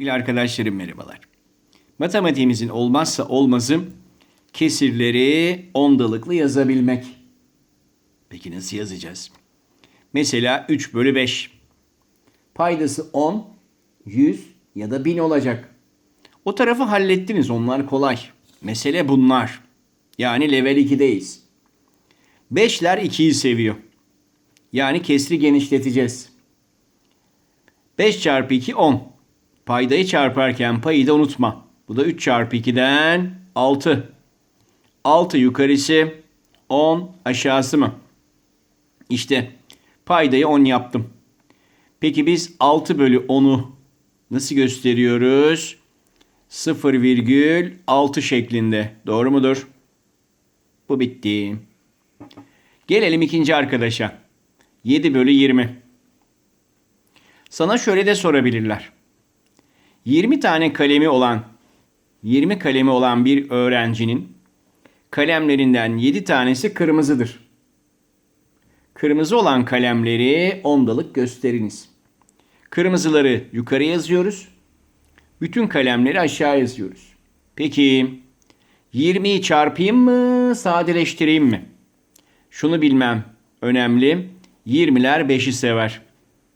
Sevgili arkadaşlarım merhabalar. Matematiğimizin olmazsa olmazı kesirleri ondalıklı yazabilmek. Peki nasıl yazacağız? Mesela 3 bölü 5. Paydası 10, 100 ya da 1000 olacak. O tarafı hallettiniz onlar kolay. Mesele bunlar. Yani level 2'deyiz. 5'ler 2'yi seviyor. Yani kesri genişleteceğiz. 5 çarpı 2 10. Paydayı çarparken payı da unutma. Bu da 3 çarpı 2'den 6. 6 yukarısı 10 aşağısı mı? İşte paydayı 10 yaptım. Peki biz 6 bölü 10'u nasıl gösteriyoruz? 0,6 şeklinde. Doğru mudur? Bu bitti. Gelelim ikinci arkadaşa. 7 bölü 20. Sana şöyle de sorabilirler. 20 tane kalemi olan 20 kalemi olan bir öğrencinin kalemlerinden 7 tanesi kırmızıdır. Kırmızı olan kalemleri ondalık gösteriniz. Kırmızıları yukarı yazıyoruz. Bütün kalemleri aşağı yazıyoruz. Peki 20'yi çarpayım mı, sadeleştireyim mi? Şunu bilmem önemli. 20'ler 5'i sever.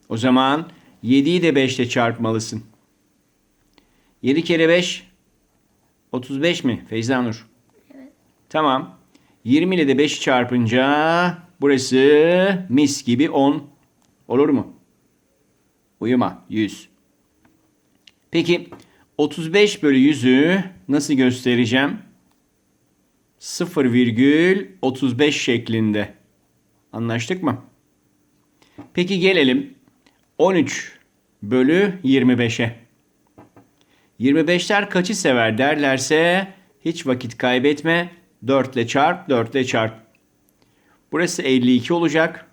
O zaman 7'yi de 5 ile çarpmalısın. 7 kere 5 35 mi Feyza Nur? Evet. Tamam. 20 ile de 5'i çarpınca burası mis gibi 10. Olur mu? Uyuma 100. Peki 35 bölü 100'ü nasıl göstereceğim? 0,35 şeklinde. Anlaştık mı? Peki gelelim 13 bölü 25'e. 25'ler kaçı sever derlerse hiç vakit kaybetme. 4 ile çarp, 4 ile çarp. Burası 52 olacak.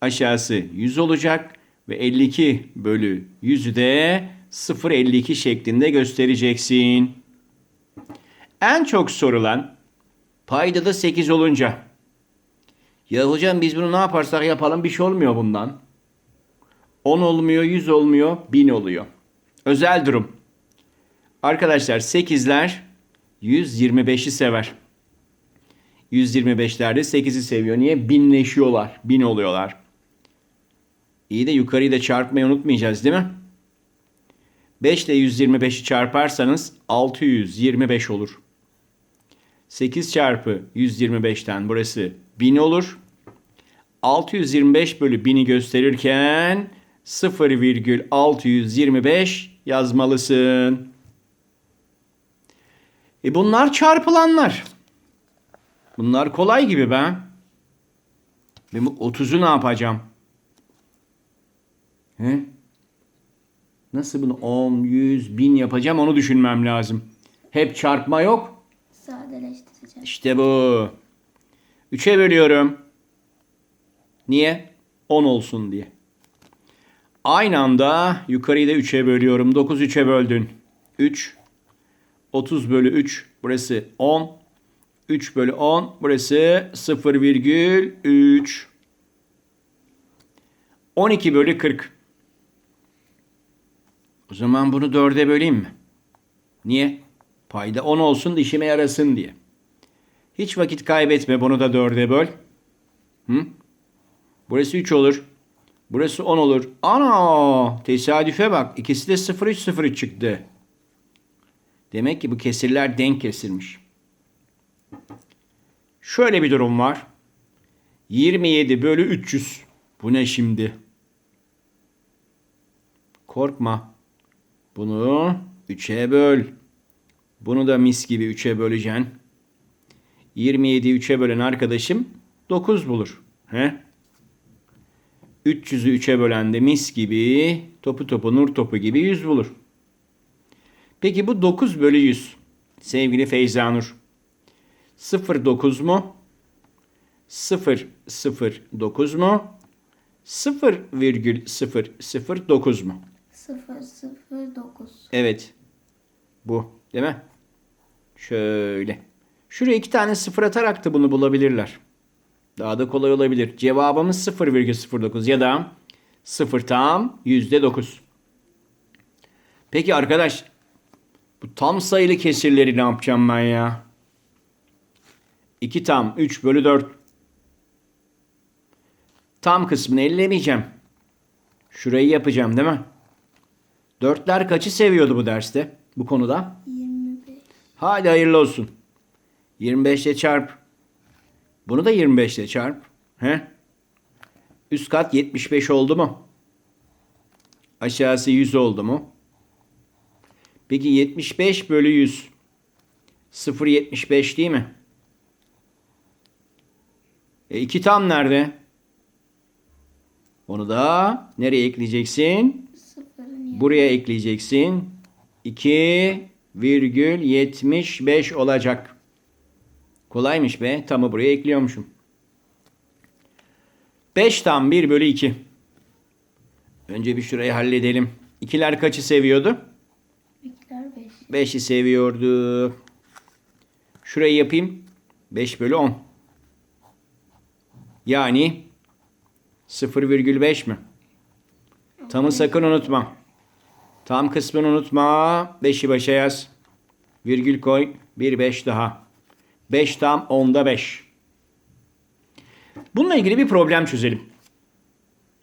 Aşağısı 100 olacak. Ve 52 bölü 100'ü de 0,52 şeklinde göstereceksin. En çok sorulan payda da 8 olunca. Ya hocam biz bunu ne yaparsak yapalım bir şey olmuyor bundan. 10 olmuyor, 100 olmuyor, 1000 oluyor. Özel durum. Arkadaşlar 8'ler 125'i sever. 125'ler de 8'i seviyor. Niye? Binleşiyorlar. 1000 oluyorlar. İyi de yukarıyı da çarpmayı unutmayacağız değil mi? 5 ile 125'i çarparsanız 625 olur. 8 çarpı 125'ten burası 1000 olur. 625 bölü 1000'i gösterirken 0,625 yazmalısın. E bunlar çarpılanlar. Bunlar kolay gibi be. Ben bu 30'u ne yapacağım? He? Nasıl bunu 10, 100, 1000 yapacağım onu düşünmem lazım. Hep çarpma yok. Sadeleştireceğiz. İşte bu. 3'e bölüyorum. Niye? 10 olsun diye. Aynı anda yukarıyı da 3'e bölüyorum. 9 3'e böldün. 3. 30 bölü 3. Burası 10. 3 bölü 10. Burası 0,3. 12 bölü 40. O zaman bunu 4'e böleyim mi? Niye? Payda 10 olsun işime yarasın diye. Hiç vakit kaybetme bunu da 4'e böl. Hı? Burası 3 olur. Burası 10 olur. Ana! Tesadüfe bak. İkisi de 0,3 0,3 çıktı. Demek ki bu kesirler denk kesirmiş. Şöyle bir durum var. 27 bölü 300. Bu ne şimdi? Korkma. Bunu 3'e böl. Bunu da mis gibi 3'e böleceksin. 27'yi 3'e bölen arkadaşım 9 bulur. He? 300'ü 3'e bölen de mis gibi topu topu nur topu gibi 100 bulur. Peki bu 9 bölü 100 sevgili Feyza Nur. 0,9 mu? 0,09 mu? 0,009 mu? 009. Evet. Bu. Değil mi? Şöyle. Şuraya iki tane sıfır atarak da bunu bulabilirler. Daha da kolay olabilir. Cevabımız 0,09 ya da 0 tam %9. Peki arkadaş bu tam sayılı kesirleri ne yapacağım ben ya? 2 tam 3 bölü 4. Tam kısmını ellemeyeceğim. Şurayı yapacağım değil mi? Dörtler kaçı seviyordu bu derste? Bu konuda? 25. Hadi hayırlı olsun. 25 ile çarp. Bunu da 25 ile çarp. He? Üst kat 75 oldu mu? Aşağısı 100 oldu mu? Peki 75 bölü 100. 0.75 değil mi? E 2 tam nerede? Onu da nereye ekleyeceksin? Buraya ekleyeceksin. 2,75 olacak. Kolaymış be. Tamı buraya ekliyormuşum. 5 tam 1 bölü 2. Önce bir şurayı halledelim. İkiler kaçı seviyordu? İkiler 5. 5'i seviyordu. Şurayı yapayım. 5 bölü 10. Yani 0,5 mi? Tamı sakın unutma. Tam kısmını unutma. 5'i başa yaz. Virgül koy. Bir 5 daha. 5 tam 10'da 5. Bununla ilgili bir problem çözelim.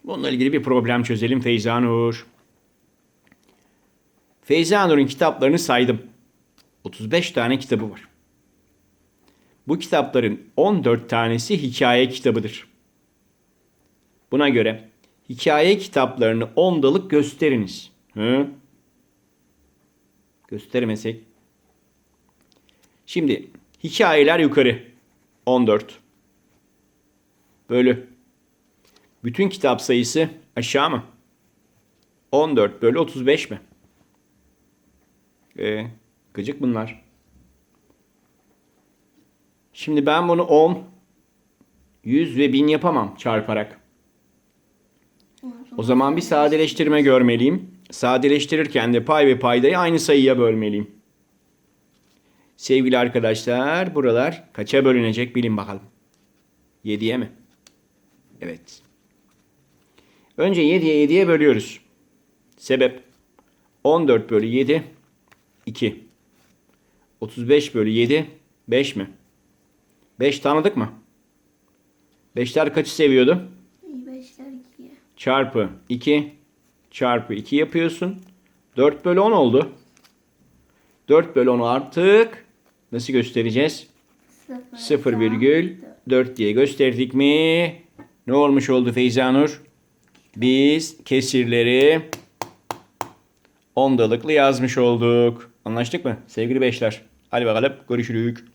Bununla ilgili bir problem çözelim Feyza Nur. Feyza Nur'un kitaplarını saydım. 35 tane kitabı var. Bu kitapların 14 tanesi hikaye kitabıdır. Buna göre hikaye kitaplarını ondalık gösteriniz. Hı? Göstermesek. Şimdi hikayeler yukarı. 14. Bölü. Bütün kitap sayısı aşağı mı? 14 bölü 35 mi? Ee, gıcık bunlar. Şimdi ben bunu 10, 100 ve 1000 yapamam çarparak. O zaman bir sadeleştirme görmeliyim. Sadeleştirirken de pay ve paydayı aynı sayıya bölmeliyim. Sevgili arkadaşlar buralar kaça bölünecek bilin bakalım. 7'ye mi? Evet. Önce 7'ye 7'ye bölüyoruz. Sebep 14 bölü 7 2. 35 bölü 7 5 mi? 5 tanıdık mı? 5'ler kaçı seviyordu? 5'ler 2'ye. çarpı 2 çarpı 2 yapıyorsun. 4 bölü 10 oldu. 4 bölü 10'u artık nasıl göstereceğiz? 0. 0,4 diye gösterdik mi? Ne olmuş oldu Feyza Nur? Biz kesirleri ondalıklı yazmış olduk. Anlaştık mı sevgili beşler? Hadi bakalım görüşürük.